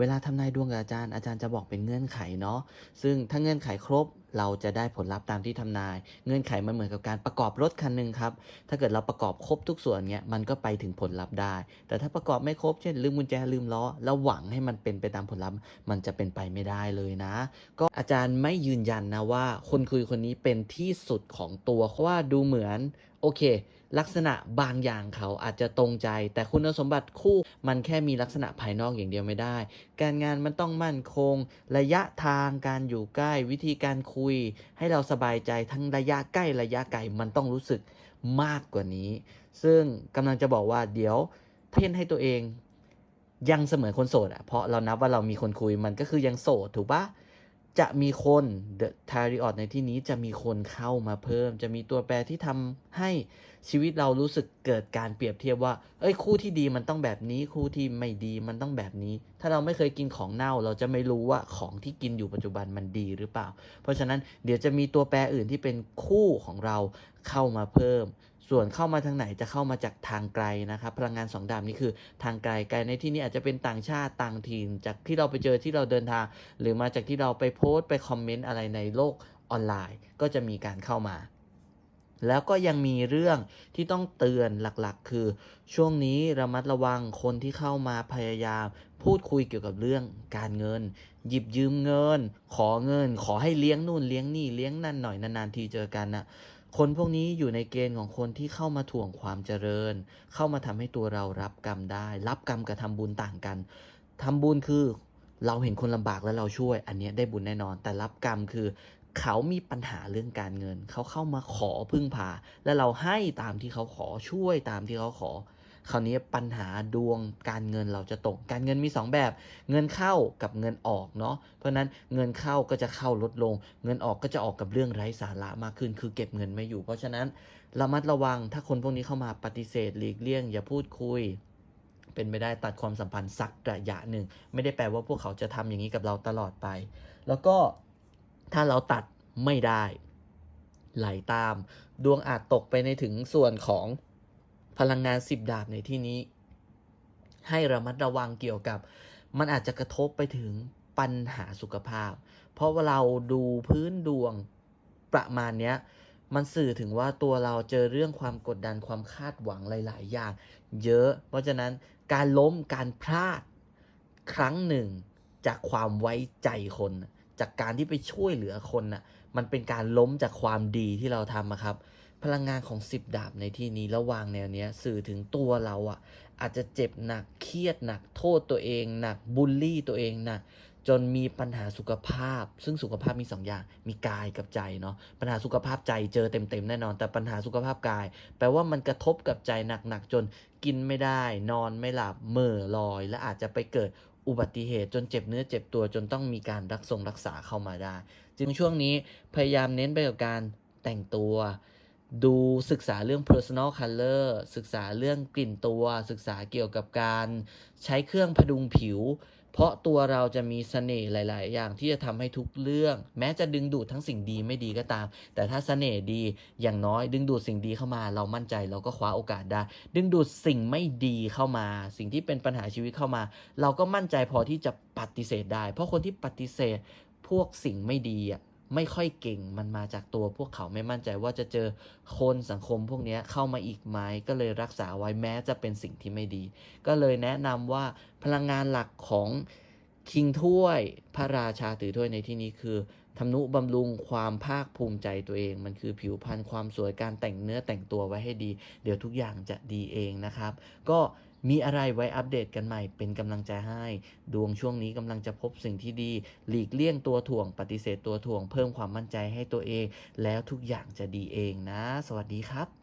เวลาทำนายดวงกับอาจารย์อาจารย์จะบอกเป็นเงื่อนไขเนาะซึ่งถ้าเงื่อนไขครบเราจะได้ผลลัพธ์ตามที่ทำนาย เงื่อนไขมันเหมือนกับการประกอบรถคันหนึ่งครับ ถ้าเกิดเราประกอบครบทุกส่วนเนี้ยมันก็ไปถึงผลลัพธ์ได้ แต่ถ้าประกอบไม่ครบเช่นลืมกุญแจลืมล้อแล้วหวังให้มันเป็นไปตามผลลัพธ์ มันจะเป็นไปไม่ได้เลยนะ ก็อาจารย์ไม่ยืนยันนะว่า คนคุยคนนี้เป็นที่สุดของตัวเพราะว่าดูเหมือนโอเค ลักษณะบางอย่างเขาอาจจะตรงใจ แต่คุณสมบัติคู่มันแค่มีลักษณะภายนอกอย่างเดียวไม่ได้ การงานมันต้องมั่นคง ระยะทางการอยู่ใกล้วิธีการคุย ให้เราสบายใจทั้งระยะใกล้ระยะไกลมันต้องรู้สึกมากกว่านี้ ซึ่งกำลังจะบอกว่าเดี๋ยวเพ่นให้ตัวเองยังเสมือนคนโสดอะเพราะเรานับว่าเรามีคนคุยมันก็คือยังโสดถูกปะ จะมีคน The t a r i o t ในที่นี้จะมีคนเข้ามาเพิ่ม จะมีตัวแปรที่ทำให้ชีวิตเรารู้สึกเกิดการเปรียบเทียบว่า เอ้ยคู่ที่ดีมันต้องแบบนี้ คู่ที่ไม่ดีมันต้องแบบนี้ ถ้าเราไม่เคยกินของเน่า เราจะไม่รู้ว่าของที่กินอยู่ปัจจุบันมันดีหรือเปล่า เพราะฉะนั้นเดี๋ยวจะมีตัวแปรอื่นที่เป็นคู่ของเราเข้ามาเพิ่ม ส่วนเข้ามาทางไหนจะเข้ามาจากทางไกลนะครับ พลังงานสองดาบนี้คือทางไกลไกลในที่นี้อาจจะเป็นต่างชาติต่างถิ่นจากที่เราไปเจอที่เราเดินทาง หรือมาจากที่เราไปโพสต์ไปคอมเมนต์อะไรในโลกออนไลน์ ก็จะมีการเข้ามาแล้วก็ยังมีเรื่องที่ต้องเตือนหลักๆ คือ ช่วงนี้ระมัดระวังคนที่เข้ามาพยายามพูดคุยเกี่ยวกับเรื่องการเงิน หยิบยืมเงิน ขอเงิน ขอให้เลี้ยงนู่นเลี้ยงนี่เลี้ยงนั่นหน่อยนานๆทีเจอกันน่ะ คนพวกนี้อยู่ในเกณฑ์ของคนที่เข้ามาถ่วงความเจริญ เข้ามาทำให้ตัวเรารับกรรมได้ รับกรรมกับทำบุญต่างกันทำบุญคือเราเห็นคนลำบากแล้วเราช่วย อันนี้ได้บุญแน่นอน แต่รับกรรมคือ เขามีปัญหาเรื่องการเงิน เขาเข้ามาขอพึ่งพา และเราให้ตามที่เขาขอช่วยตามที่เขาขอ คราวนี้ปัญหาดวงการเงินเราจะตก การเงินมี 2 แบบ เงินเข้ากับเงินออกเนาะ เพราะนั้นเงินเข้าก็จะเข้าลดลง เงินออกก็จะออกกับเรื่องไร้สาระมากขึ้น คือเก็บเงินไม่อยู่ เพราะฉะนั้นระมัดระวัง ถ้าคนพวกนี้เข้ามาปฏิเสธหลีกเลี่ยง อย่าพูดคุยเป็นไปได้ตัดความสัมพันธ์สักระยะหนึ่ง ไม่ได้แปลว่าพวกเขาจะทำอย่างนี้กับเราตลอดไป แล้วก็ถ้าเราตัดไม่ได้ไหลตาม ดวงอาจตกไปในถึงส่วนของ พลังงานสิบดาบในที่นี้ ให้ระมัดระวังเกี่ยวกับ มันอาจจะกระทบไปถึงปัญหาสุขภาพ เพราะว่าเราดูพื้นดวงประมาณเนี้ยมันสื่อถึงว่าตัวเราเจอเรื่องความกดดันความคาดหวังหลาย ๆ อย่าง เยอะ เพราะฉะนั้นการล้มการพลาดครั้งหนึ่ง จากความไว้ใจคน จากการที่ไปช่วยเหลือคนน่ะมันเป็นการล้มจากความดีที่เราทำอะครับ พลังงานของสิบดาบในที่นี้ระวางแนวเนี้ยสื่อถึงตัวเราอะอาจจะเจ็บหนักเครียดหนักโทษตัวเอง หนักบูลลี่ตัวเองหนักจนมีปัญหาสุขภาพ ซึ่งสุขภาพมีสองอย่าง มีกายกับใจเนาะ ปัญหาสุขภาพใจเจอเต็มๆแน่นอน แต่ปัญหาสุขภาพกาย แปลว่ามันกระทบกับใจหนักๆจนกินไม่ได้ นอนไม่หลับเหม่อลอย และอาจจะไปเกิดอุบัติเหตุจนเจ็บเนื้อเจ็บตัวจนต้องมีการรักษงรักษาเข้ามาได้ จึงช่วงนี้พยายามเน้นไปกับการแต่งตัว ดูศึกษาเรื่อง personal color ศึกษาเรื่องกลิ่นตัว ศึกษาเกี่ยวกับการใช้เครื่องพดุงผิว เพราะตัวเราจะมีเสน่ห์หลาย ๆ อย่างที่จะทำให้ทุกเรื่อง แม้จะดึงดูดทั้งสิ่งดีไม่ดีก็ตาม แต่ถ้าเสน่ห์ดีอย่างน้อยดึงดูดสิ่งดีเข้ามา เรามั่นใจเราก็คว้าโอกาสได้ ดึงดูดสิ่งไม่ดีเข้ามา สิ่งที่เป็นปัญหาชีวิตเข้ามา เราก็มั่นใจพอที่จะปฏิเสธได้ เพราะคนที่ปฏิเสธพวกสิ่งไม่ดีอะ ไม่ค่อยเก่งมันมาจากตัวพวกเขาไม่มั่นใจว่าจะเจอคนสังคมพวกนี้เข้ามาอีกไหมก็เลยรักษาไว้แม้จะเป็นสิ่งที่ไม่ดี ก็เลยแนะนำว่าพลังงานหลักของคิงถ้วยพระราชาถือถ้วยในที่นี้คือทำนุบำรุงความภาคภูมิใจตัวเอง มันคือผิวพรรณความสวยการแต่งเนื้อแต่งตัวไว้ให้ดี เดี๋ยวทุกอย่างจะดีเองนะครับ ก็ มีอะไรไว้อัปเดตกันใหม่เป็นกำลังใจให้ ดวงช่วงนี้กำลังจะพบสิ่งที่ดี หลีกเลี่ยงตัวถ่วง ปฏิเสธตัวถ่วง เพิ่มความมั่นใจให้ตัวเอง แล้วทุกอย่างจะดีเองนะ สวัสดีครับ